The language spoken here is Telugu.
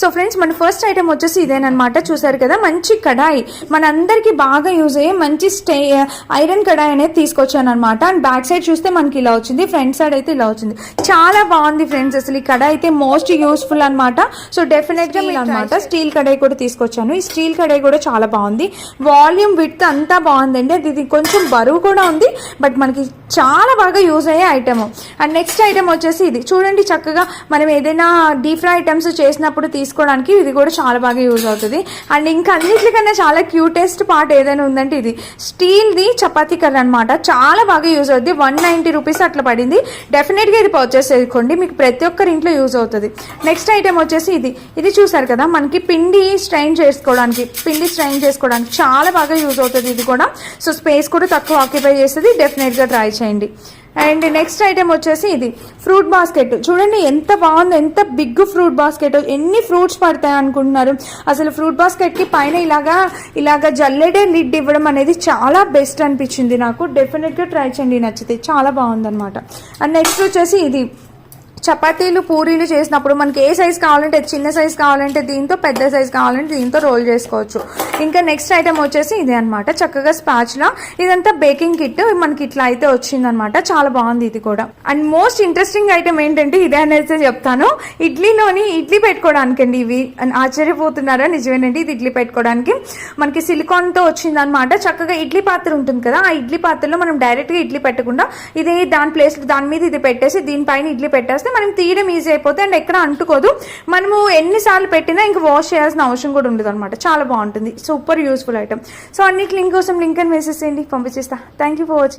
సో ఫ్రెండ్స్ మన ఫస్ట్ ఐటమ్ వచ్చేసి ఇదేనమాట చూసారు కదా మంచి కడాయి. మనందరికీ బాగా యూజ్ అయ్యే మంచి స్టే ఐరన్ కడాయి అనేది తీసుకొచ్చాను అనమాట అండ్ బ్యాక్ సైడ్ చూస్తే మనకి ఇలా వచ్చింది ఫ్రంట్ సైడ్ అయితే ఇలా వచ్చింది. చాలా బాగుంది ఫ్రెండ్స్ అసలు ఈ కడాయి అయితే మోస్ట్ యూస్ఫుల్ అనమాట సో డెఫినెట్గా అనమాట స్టీల్ కడాయి కూడా తీసుకొచ్చాను. ఈ స్టీల్ కడాయి కూడా చాలా బాగుంది. వాల్యూమ్ విత్ అంతా బాగుందండి. అది ఇది కొంచెం బరువు కూడా ఉంది బట్ మనకి చాలా బాగా యూజ్ అయ్యే ఐటమ్ అండ్ నెక్స్ట్ ఐటమ్ వచ్చేసి ఇది. చూడండి చక్కగా మనం ఏదైనా డీప్ ఫ్రై ఐటమ్స్ చేసినప్పుడు తీసుకోవడానికి ఇది కూడా చాలా బాగా యూజ్ అవుతుంది. అండ్ ఇంకా అన్నిటికన్నా చాలా క్యూటెస్ట్ పార్ట్ ఏదైనా ఉందంటే ఇది. స్టీల్ది చపాతీ కర్ర అనమాట చాలా బాగా యూజ్ అవుతుంది వన్ నైంటీ రూపీస్ అట్లా పడింది. డెఫినెట్గా ఇది పర్చేస్ చేసుకోండి. మీకు ప్రతి ఒక్కరి ఇంట్లో యూజ్ అవుతుంది. నెక్స్ట్ ఐటమ్ వచ్చేసి ఇది. ఇది చూసారు కదా మనకి పిండి స్ట్రైన్ చేసుకోవడానికి పిండి స్ట్రైన్ చేసుకోవడానికి చాలా బాగా యూజ్ అవుతుంది ఇది కూడా. సో స్పేస్ కూడా తక్కువ ఆక్యుపై చేస్తుంది. డెఫినెట్గా ట్రై చేయండి. అండ్ నెక్స్ట్ ఐటమ్ వచ్చేసి ఇది. ఫ్రూట్ బాస్కెట్ చూడండి ఎంత బాగుంది ఎంత బిగ్ ఫ్రూట్ బాస్కెట్ ఎన్ని ఫ్రూట్స్ పడతాయి అనుకుంటున్నారు? అసలు ఫ్రూట్ బాస్కెట్కి పైన ఇలాగా ఇలాగా జల్లెడే లిడ్ ఇవ్వడం అనేది చాలా బెస్ట్ అనిపించింది నాకు. డెఫినెట్గా ట్రై చేయండి నచ్చితే. చాలా బాగుందన్నమాట. అండ్ నెక్స్ట్ వచ్చేసి ఇది. చపాతీలు పూరీలు చేసినప్పుడు మనకి ఏ సైజ్ కావాలంటే చిన్న సైజ్ కావాలంటే దీంతో పెద్ద సైజ్ కావాలంటే దీంతో రోల్ చేసుకోవచ్చు. ఇంకా నెక్స్ట్ ఐటమ్ వచ్చేసి ఇదే అనమాట చక్కగా స్పాచ్లా ఇదంతా బేకింగ్ కిట్ మనకి ఇట్లా అయితే వచ్చిందనమాట చాలా బాగుంది ఇది కూడా. అండ్ మోస్ట్ ఇంట్రెస్టింగ్ ఐటమ్ ఏంటంటే ఇదే అనేది చెప్తాను. ఇడ్లీలోని ఇడ్లీ పెట్టుకోవడానికండి ఇవి. ఆశ్చర్యపోతున్నారా? నిజమేనండి ఇది ఇడ్లీ పెట్టుకోవడానికి. మనకి సిలికాన్తో వచ్చిందనమాట చక్కగా ఇడ్లీ పాత్ర ఉంటుంది కదా ఆ ఇడ్లీ పాత్రలో మనం డైరెక్ట్గా ఇడ్లీ పెట్టకుండా ఇది దాని ప్లేస్ దాని మీద ఇది పెట్టేసి దీనిపైన ఇడ్లీ పెట్టేస్తే మనం తీయడం ఈజీ అయిపోతే అండ్ ఎక్కడ అంటుకోదు. మనము ఎన్నిసార్లు పెట్టినా ఇంకా వాష్ చేయాల్సిన అవసరం కూడా ఉండదు అనమాట చాలా బాగుంటుంది. సూపర్ యూస్ఫుల్ ఐటమ్ సో అన్నిటి లింక్ కోసం లింక్ అని వేసేసేయండి పంపించేస్తా. Thank you for watching